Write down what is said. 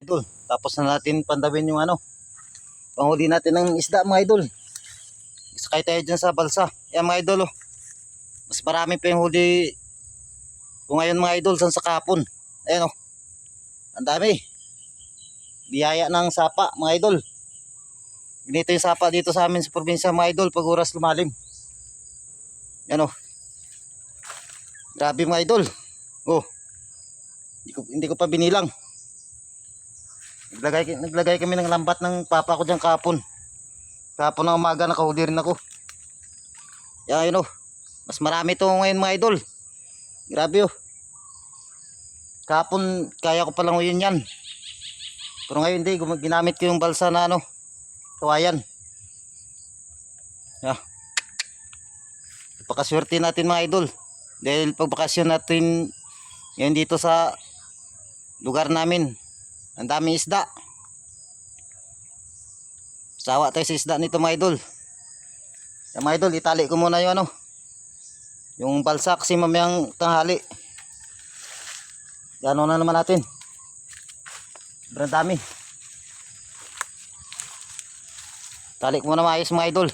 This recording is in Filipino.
idol. Tapos na natin pandawin yung ano. Panghuli natin ng isda mga idol. Sakay tayo dyan sa balsa. Yan mga idol oh. Mas marami pa yung huli kung ngayon mga idol san sa kapon. Ayan oh. Ang dami. Biyaya ng sapa mga idol. Ganito yung sapa dito sa amin sa probinsya mga idol pag oras lumalim. Yan oh. Grabe mga idol. Oh. Hindi ko, hindi ko pa binilang. Naglagay, naglagay kami ng lambat ng papa ko dyan kapon. Kapon ng umaga nakahuli rin ako. Yan yun oh. Mas marami to ngayon mga idol. Grabe oh. Kapon kaya ko palang yun yan. Pero ngayon hindi, ginamit ko yung balsa na ano. Kawayan. Yeah. Pakaswerte natin mga idol. Dahil pag bakasyon natin ngayon dito sa lugar namin. Ang daming isda. Sawa tayo sa isda nito mga idol. Yung mga idol, itali ko muna yung ano. Yung balsa kasi mamayang tanghali. Yan na naman natin. Sobrang dami. Tali ko muna maayos mga idol.